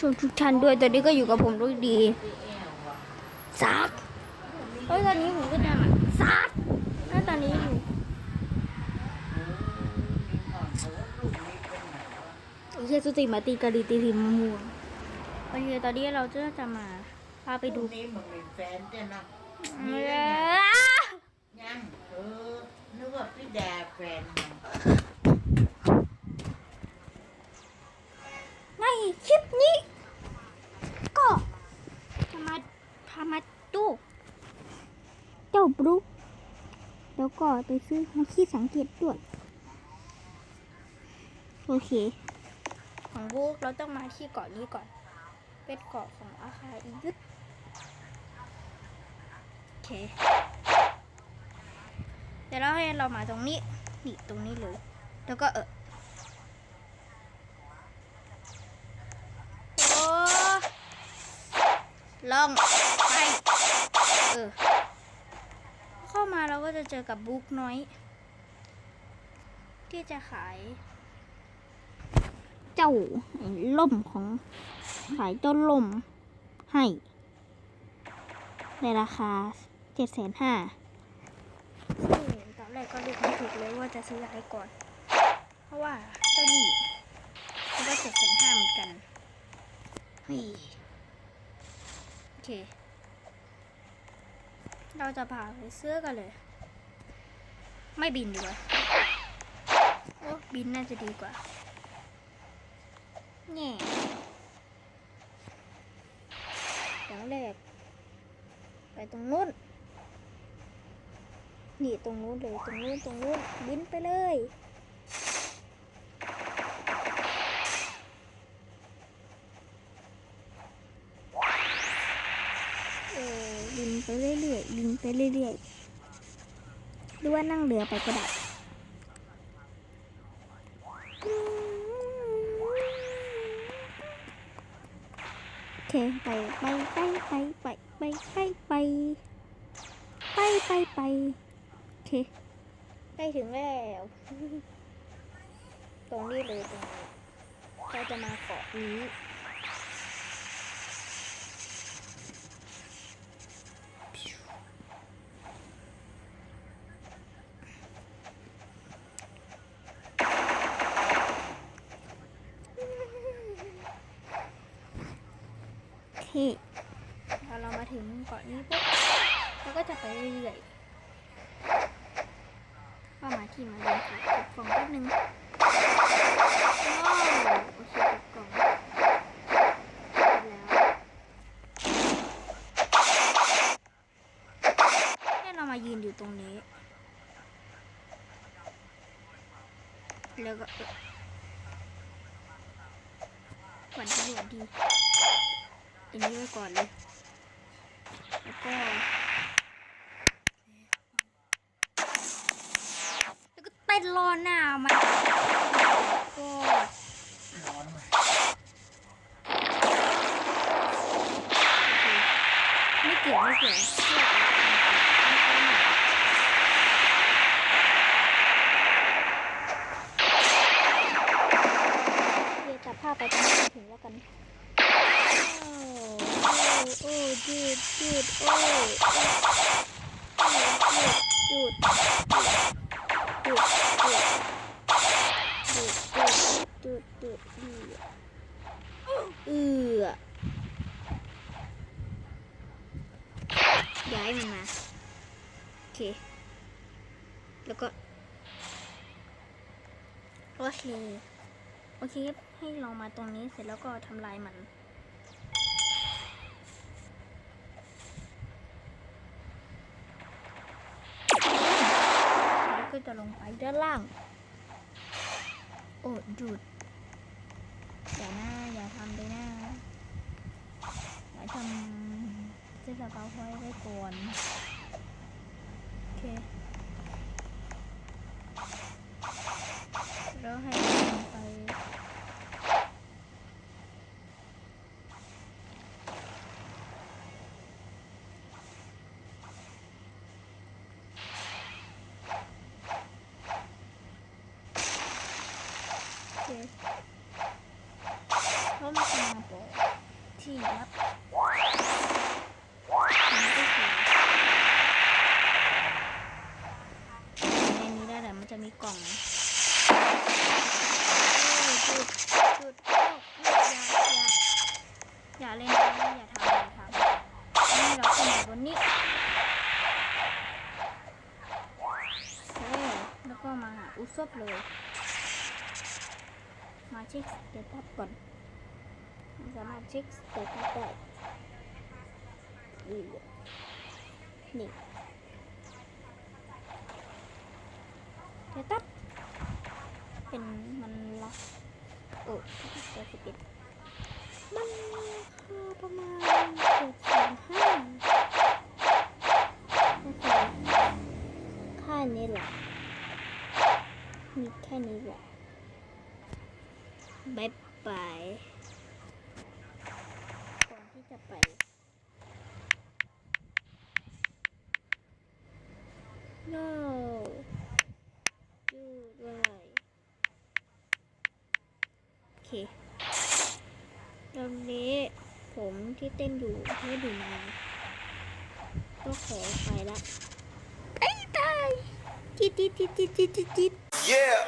ชมทุกท่านด้วย ตอนนี้ก็อยู่กับผมด้วยดีซักเฮ้ยตอนนี้ผมก็จะมาซักแล้วตอนนี้อยู่ไอ้เฮียสุติมาตีกะลีตีทีมมะม่วงโอเคตอนนี้เราจะจะมาพาไปดูนี่มึงเป็นแฟนเจ้านะเอ้ยยังเออนึกว่าพี่แดาแฟนมึงในคลิปนี้ ก็จะมาพามาดูเจ้าบรูคแล้ว ก็ไปซื้อมาขี้สังเกตด้วย โอเค ของบูเราต้องมาที่เกาะนี้ก่อน เป็นเกาะของอาคาอียุทธโอเค เดี๋ยวเราให้เรามาตรงนี้ นี่ตรงนี้เลย แล้วก็เออโอ้ลองไปเออ เข้ามาเราก็จะเจอกับบุ๊กน้อย ที่จะขาย เจ้าล่มของขายเจ้าล่มให้ ในราคาเจ็ดแสนห้าซึ่งตอนแรกก็เลือกไม่ถูกเลยว่าจะซื้ออะไรก่อน เพราะว่าเจ้านี่ก็เจ็ดแสนห้าเหมือนกันเฮ้ยโอเค เราจะพาไปเสื้อกันเลย ไม่บินดีกว่าโอ้บินน่าจะดีกว่าแง่อย่างแรกไปตรงนู้นนี่ตรงนู้นเลยตรงนู้นตรงนู้นบินไปเลย เออบิน ไปเรื่อยๆบินไปเรื่อยๆหรือว่านั่งเรือไปก็ได้โอเคไปไปไปไปไปไปไปไปไปไปไปโอเคใกล้ถึงแล้วตรงนี้เลยตรงนี้เราจะมาเกาะนี้ พอเรามาถึงเกาะนี้ปุ๊บเราก็จะไปเรื่อยๆก็มาที่มาเรียนค่ะเก็บกล่องแป๊บนึงว้โอเคเก็บกล่องแล้วให้เรามายืนอยู่ตรงนี้ แล้วก็เอ่อหวันดีหวันดีอันนี้ไว้ก่อนเลย แล้วก็แล้วก็เต้นรอหน้ามันก็ร้อนไหมไม่เกี่ยวไม่เกี่ยวเดี๋ยวตัดภาพไปตรงนี้ถึงแล้วกัน โอ้โอ้โอ้ ยืดยืดโอ้โอ้ยืดยืดยืดยืดยืดยืดยืดยืดเอือย้ายมันมาโอเคแล้วก็โอเคโอเคให้ลองมาตรงนี้เสร็จแล้วก็ทำลายมัน แล้วก็ จะลงไปด้านล่าง โอ้จุดอย่าหน้าอย่าทำไปหน้าอย่าทำเจ้าสเกาไว้ไว้ก่อน โอเค แล้วให้ลงไป โอเคเขามาทำมาบอกฉีดครับในนี้ได้แต่มันจะมีกล่องจุดจุดอย่าอย่าอย่าเล่นนะอย่าทำอย่าทำนี่เราขึ้นอยู่บนนี้แล้วก็มาหาอุซบเลย มาเช็คสเตตัสก่อนสามารถเช็คสเตตัสได้นี่เลยนี่สเตตัสเป็นมันละโอ้เจ็ดสิบเอ็ดมันราคาประมาณเจ็ดแสนห้าคแค่นี้แหละมีแค่นี้แหละ บายบายก่อนที่จะไป no ยืดไว้โอเค ตอนนี้ผมที่เต้นอยู่ไม่ดูมาก็ขอไปละไอ้ตายจิตจิตจิตจิตจิตจิต Yeah.